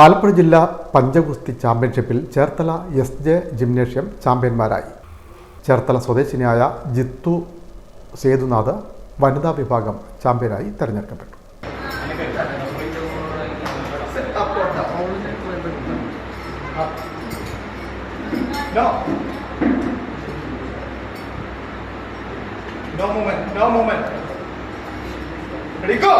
ആലപ്പുഴ ജില്ലാ പഞ്ചഗുസ്തി ചാമ്പ്യൻഷിപ്പിൽ ചേർത്തല എസ് ജെ ജിംനേഷ്യം ചാമ്പ്യന്മാരായി ചേർത്തല സ്വദേശിനിയായ ജിത്തു സേതുനാഥ് വനിതാ വിഭാഗം ചാമ്പ്യനായി തെരഞ്ഞെടുക്കപ്പെട്ടു No. No moment. No moment. Ready, go.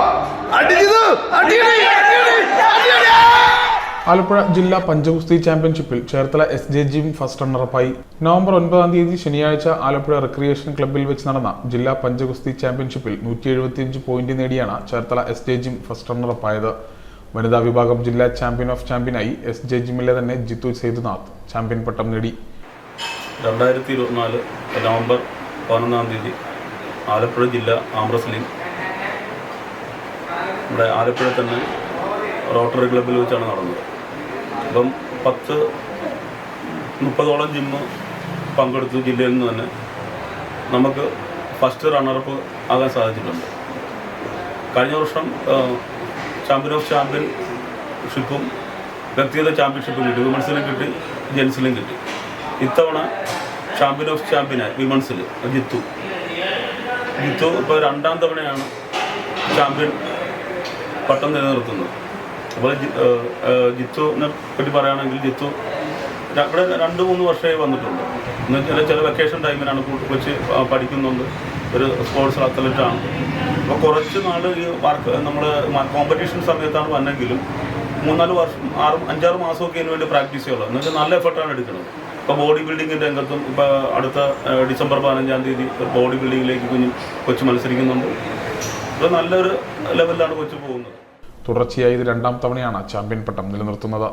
Alappuzha ജില്ലാ പഞ്ചഗുസ്തി ചാമ്പ്യൻഷിപ്പിൽ Cherthala S J gym first റണ്ണറപ്പായി. November ഒൻപതാം തീയതി ശനിയാഴ്ച ആലപ്പുഴ റിക്രിയേഷൻ ക്ലബ്ബിൽ വെച്ച് നടന്ന ജില്ലാ പഞ്ചഗുസ്തി ചാമ്പ്യൻഷിപ്പിൽ നൂറ്റി എഴുപത്തിയഞ്ച് പോയിന്റ് നേടിയാണ് Cherthala S J gym first റണ്ണറപ്പായത്. വനിതാ വിഭാഗം ജില്ലാ ചാമ്പ്യൻ ഓഫ് ചാമ്പ്യനായി എസ് ജെ ജിമ്മിലെ തന്നെ ജിത്തു സേതുനാഥ് ചാമ്പ്യൻ പട്ടം നേടി. രണ്ടായിരത്തി ഇരുപത്തിനാല് നവംബർ പതിനൊന്നാം തീയതി ആലപ്പുഴ ജില്ല ആം റെസ്ലിംഗ് നമ്മുടെ ആലപ്പുഴ തന്നെ റോട്ടറി ക്ലബ്ബിൽ വെച്ചാണ് നടന്നത്. അപ്പം പത്ത് മുപ്പതോളം ജിമ്മ് പങ്കെടുത്തു ജില്ലയിൽ നിന്ന് തന്നെ നമുക്ക് ഫസ്റ്റ് റണ്ണറപ്പ് ആകാൻ സാധിച്ചിട്ടുണ്ട്. കഴിഞ്ഞ വർഷം ചാമ്പ്യൻ ഓഫ് ചാമ്പ്യൻഷിപ്പും വ്യക്തിഗത ചാമ്പ്യൻഷിപ്പും കിട്ടി. വിമൻസിലും കിട്ടി ജെൻസിലും കിട്ടി. ഇത്തവണ ചാമ്പ്യൻ ഓഫ് ചാമ്പ്യനായി വിമൻസിൽ ജിത്തു. ജിത്തു ഇപ്പോൾ രണ്ടാം തവണയാണ് ചാമ്പ്യൻ പട്ടം നിലനിർത്തുന്നത്. അപ്പോൾ ജിത്തുവിനെ പറ്റി പറയുകയാണെങ്കിൽ ജിത്തു ഇവിടെ രണ്ട് മൂന്ന് വർഷമായി വന്നിട്ടുണ്ട്. എന്ന് വെച്ചാൽ ചില വെക്കേഷൻ ടൈമിലാണ് വെച്ച് പഠിക്കുന്നുണ്ട്. ഒരു സ്പോർട്സ് അത്ലറ്റാണ് അപ്പോൾ കുറച്ച് നാൾ ഈ വർക്ക് നമ്മൾ കോമ്പറ്റീഷൻ സമയത്താണ് വന്നെങ്കിലും മൂന്നാൽ വർഷം ആറ് അഞ്ചാറ് മാസമൊക്കെ ഇതിന് വേണ്ടി പ്രാക്ടീസ് ചെയ്യുള്ളൂ. എന്നുവെച്ചാൽ നല്ല എഫർട്ടാണ് എടുക്കുന്നത്. ഇപ്പോൾ ബോഡി ബിൽഡിങ്ങിന്റെ രംഗത്തും ഇപ്പോൾ അടുത്ത ഡിസംബർ പതിനഞ്ചാം തീയതി ബോഡി ബിൽഡിങ്ങിലേക്ക് കുഞ്ഞ് കൊച്ചു മത്സരിക്കുന്നുണ്ട്. അപ്പോൾ നല്ലൊരു ലെവലിലാണ് കൊച്ചു പോകുന്നത്. തുടർച്ചയായി ഇത് രണ്ടാം തവണയാണ് ചാമ്പ്യൻ പട്ടം നിലനിർത്തുന്നത്.